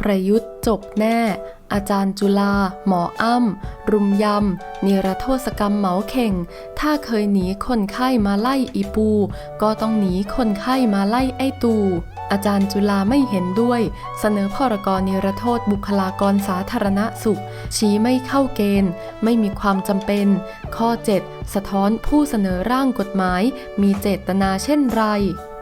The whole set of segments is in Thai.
ประยุทธ์จบแน่ อาจารย์จุลา หมออ้ำ รุมยำ นิรโทษกรรมเหมาเข่ง ถ้าเคยหนีคนไข้มาไล่อีปู ก็ต้องหนีคนไข้มาไล่ไอตูอาจารย์จุลาไม่เห็นด้วย เสนอพรกรนิรโทษบุคลากรสาธารณสุข ชี้ไม่เข้าเกณฑ์ ไม่มีความจำเป็น ข้อ 7 สะท้อนผู้เสนอร่างกฎหมาย มีเจตนาเช่นไร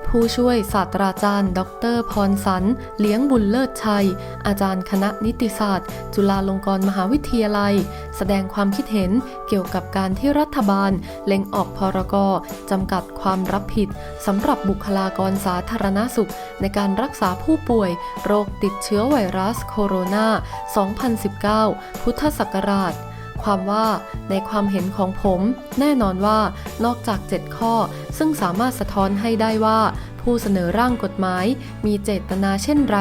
ผู้ช่วยศาสตราจารย์ ดรพรสัน เลี้ยงบุญเลิศชัย อาจารย์คณะนิติศาสตร์ จุฬาลงกรณ์มหาวิทยาลัย แสดงความคิดเห็นเกี่ยวกับการที่รัฐบาล เล็งออกพรกจำกัดความรับผิดสำหรับบุคลากรสาธารณสุข ในการรักษาผู้ป่วย โรคติดเชื้อไวรัสโคโรนา 2019 พุทธศักราช ความว่าในความเห็นของผม แน่นอนว่านอกจาก 7 ข้อ ซึ่งสามารถสะท้อนให้ได้ว่าผู้เสนอร่างกฎหมาย มีเจตนาเช่นไร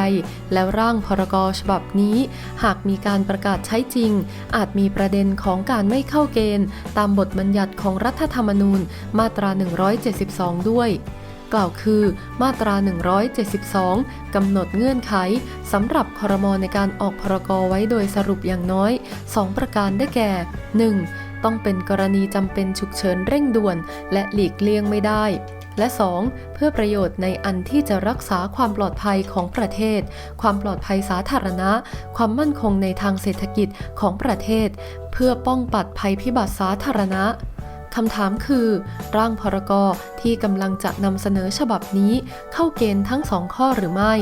แล้วร่างพรกฉบับนี้ หากมีการประกาศใช้จริง อาจมีประเด็นของการไม่เข้าเกณฑ์ ตามบทบัญญัติของรัฐธรรมนูญมาตรา 172 ด้วย กล่าวคือมาตรา 172 กำหนดเงื่อนไขสำหรับครมในการออกพรกรไว้โดยสรุปอย่างน้อย 2 ประการได้แก่ 1. ต้องเป็นกรณีจำเป็นฉุกเฉินเร่งด่วน และหลีกเลี่ยงไม่ได้ และ 2. เพื่อประโยชน์ในอันที่จะรักษาความปลอดภัยของประเทศ ความปลอดภัยสาธารณะ ความมั่นคงในทางเศรษฐกิจของประเทศ เพื่อป้องปัดภัยพิบัติสาธารณะ คำถามคือ ร่างพรกที่กำลังจะนำเสนอฉบับนี้ เข้าเกณฑ์ทั้งสองข้อหรือไม่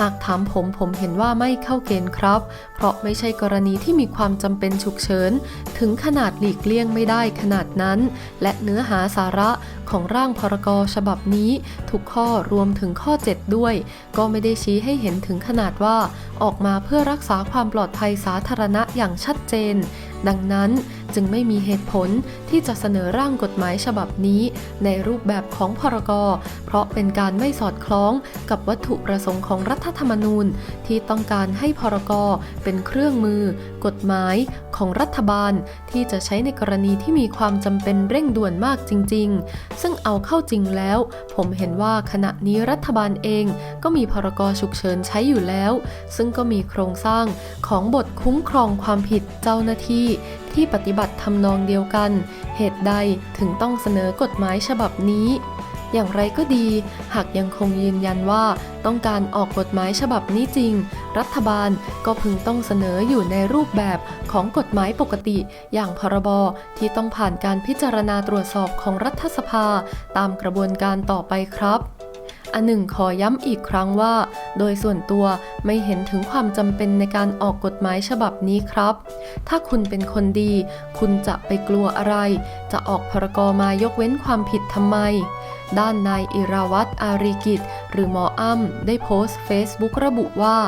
หากถามผมผมเห็นว่าไม่เข้าเกณฑ์ครับ เพราะไม่ใช่กรณีที่มีความจำเป็นฉุกเฉิน ถึงขนาดหลีกเลี่ยงไม่ได้ขนาดนั้น และเนื้อหาสาระของร่างพรกฉบับนี้ ทุกข้อรวมถึงข้อ 7 ด้วย ก็ไม่ได้ชี้ให้เห็นถึงขนาดว่า ออกมาเพื่อรักษาความปลอดภัยสาธารณะอย่างชัดเจน ดังนั้น จึงไม่มีเหตุผลที่จะเสนอร่างกฎหมายฉบับนี้ ในรูปแบบของพรกเพราะเป็นการไม่สอดคล้องกับวัตถุประสงค์ของรัฐธรรมนูญ ที่ต้องการให้พรกเป็นเครื่องมือ กฎหมายของรัฐบาลที่จะใช้ในกรณีที่มีความจำเป็นเร่งด่วนมากจริง ๆ ซึ่งเอาเข้าจริงแล้ว ผมเห็นว่าขณะนี้รัฐบาลเองก็มีพรกฉุกเฉินใช้อยู่แล้ว ซึ่งก็มีโครงสร้างของบทคุ้มครองความผิดเจ้าหน้าที่ ที่ปฏิบัติทำนองเดียวกัน เหตุใดถึงต้องเสนอกฎหมายฉบับนี้ อย่างไรก็ดี หากยังคงยืนยันว่าต้องการออกกฎหมายฉบับนี้จริง รัฐบาลก็พึงต้องเสนออยู่ในรูปแบบของกฎหมายปกติ อย่างพรบที่ต้องผ่านการพิจารณาตรวจสอบของรัฐสภา ตามกระบวนการต่อไปครับ อันหนึ่งขอย้ำอีกครั้งว่า โดยส่วนตัวไม่เห็นถึงความจำเป็นในการออกกฎหมายฉบับนี้ครับ ถ้าคุณเป็นคนดี คุณจะไปกลัวอะไร จะออกพรกมายกเว้นความผิดทำไม ด้านนายอิราวัตอารีกิจ หรือหมออ้ำได้โพสต์เฟซบุ๊กระบุว่า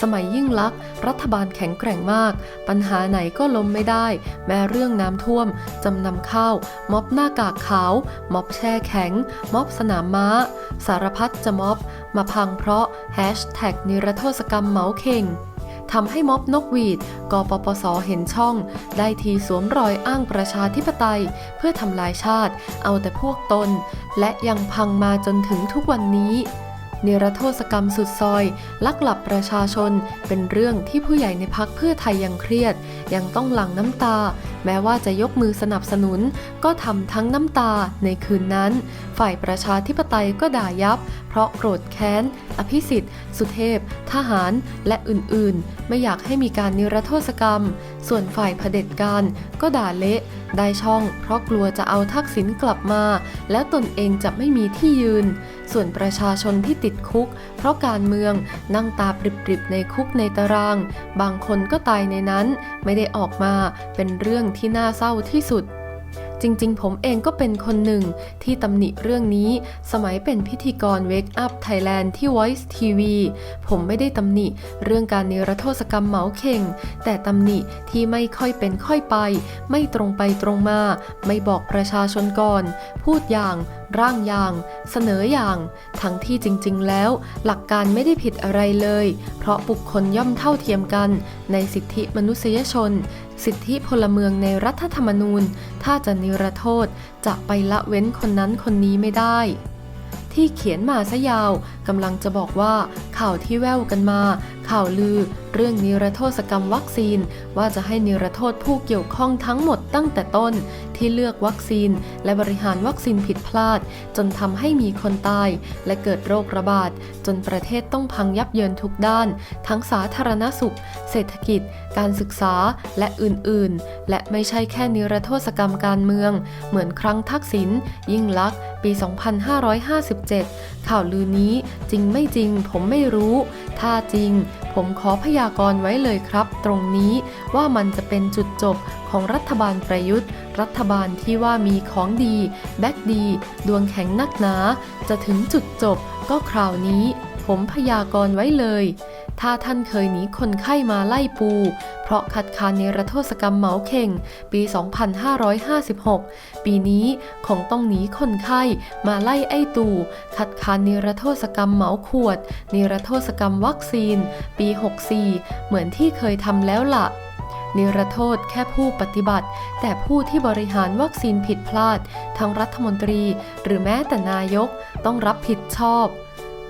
สมัยยิ่งลักษณ์รัฐบาลแข็งแกร่งมาก ปัญหาไหนก็ล้มไม่ได้ แม้เรื่องน้ำท่วม จำนำข้าว ม็อบหน้ากากขาว ม็อบแช่แข็ง ม็อบสนามม้า สารพัดจะม็อบ มาพังเพราะแฮชแท็กนิรโทษกรรมเหมาเข่งทำให้ม็อบนกหวีด กปปสเห็นช่อง ได้ทีสวมรอยอ้างประชาธิปไตย เพื่อทำลายชาติ เอาแต่พวกตน และยังพังมาจนถึงทุกวันนี้ นรโทษกรรมสุดซอย ลักหลับประชาชน เป็นเรื่องที่ผู้ใหญ่ในพักเพื่อไทยยังเครียด ยังต้องหลั่งน้ำตา แม้ว่าจะยกมือสนับสนุน ก็ทำทั้งน้ำตาในคืนนั้น ฝ่ายประชาธิปไตยก็ด่ายับ เพราะโกรธแค้น อภิสิทธิ์ สุเทพ ทหาร และอื่นๆ ไม่อยากให้มีการนิรโทษกรรม ส่วนฝ่ายเผด็จการก็ด่าเละ ได้ช่อง เพราะกลัวจะเอาทักษิณกลับมา แล้วตนเองจะไม่มีที่ยืน ส่วนประชาชนที่ติดคุก เพราะการเมืองนั่งตาปริบๆในคุกในตาราง บางคนก็ตายในนั้น ไม่ได้ออกมา เป็นเรื่องที่น่าเศร้าที่สุด จริงๆ ผมเองก็เป็นคนหนึ่งที่ตำหนิเรื่องนี้ สมัยเป็นพิธีกร Wake Up Thailand ที่ Voice TV ผมไม่ได้ตำหนิเรื่องการนิรโทษกรรมเหมาเข่ง แต่ตำหนิที่ไม่ค่อยเป็นค่อยไป ไม่ตรงไปตรงมา ไม่บอกประชาชนก่อน พูดอย่าง ร่างอย่าง เสนออย่าง ทั้งที่จริงๆ แล้ว หลักการไม่ได้ผิดอะไรเลย เพราะบุคคลย่อมเท่าเทียมกัน ในสิทธิมนุษยชน สิทธิพลเมืองในรัฐธรรมนูญ ถ้าจะนิรโทษจะไปละเว้นคนนั้นคนนี้ไม่ได้ที่เขียนมาซะยาวกำลังจะบอกว่าข่าวที่แว่วกันมา ข่าวลือ เรื่องนิรโทษกรรมวัคซีน ว่าจะให้นิรโทษผู้เกี่ยวข้องทั้งหมดตั้งแต่ต้น ที่เลือกวัคซีน และบริหารวัคซีนผิดพลาด จนทำให้มีคนตาย และเกิดโรคระบาด จนประเทศต้องพังยับเยินทุกด้าน ทั้งสาธารณสุข เศรษฐกิจ การศึกษาและอื่นๆ และไม่ใช่แค่นิรโทษกรรมการเมือง เหมือนครั้งทักษิณยิ่งลักษณ์ปี 2557 ข่าวลือนี้จริงไม่จริงผมไม่รู้ ถ้าจริง ผมขอพยากรณ์ไว้เลยครับ ตรงนี้ว่ามันจะเป็นจุดจบของรัฐบาลประยุทธ์ รัฐบาลที่ว่ามีของดี แบ็กดี ดวงแข็งนักหนา จะถึงจุดจบก็คราวนี้ ผมพยากรณ์ไว้เลย ถ้าท่านเคยหนีคนไข้มาไล่ปู เพราะคัดค้านเนรโทษกรรมเหมาเข่ง ปี 2556 ปีนี้คงต้องหนีคนไข้มาไล่ไอ้ตู่ คัดค้านเนรโทษกรรมเหมาขวดเนรโทษกรรมวัคซีน ปี 64 เหมือนที่เคยทำแล้วล่ะเนรโทษแค่ผู้ปฏิบัติ แต่ผู้ที่บริหารวัคซีนผิดพลาด ทั้งรัฐมนตรี หรือแม้แต่นายกต้องรับผิดชอบ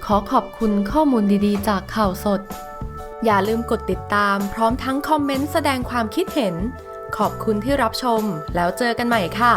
ขอขอบคุณข้อมูลดีๆ จากข่าวสด อย่าลืมกดติดตามพร้อมทั้งคอมเมนต์แสดงความคิดเห็น ขอบคุณที่รับชมแล้วเจอกันใหม่ค่ะ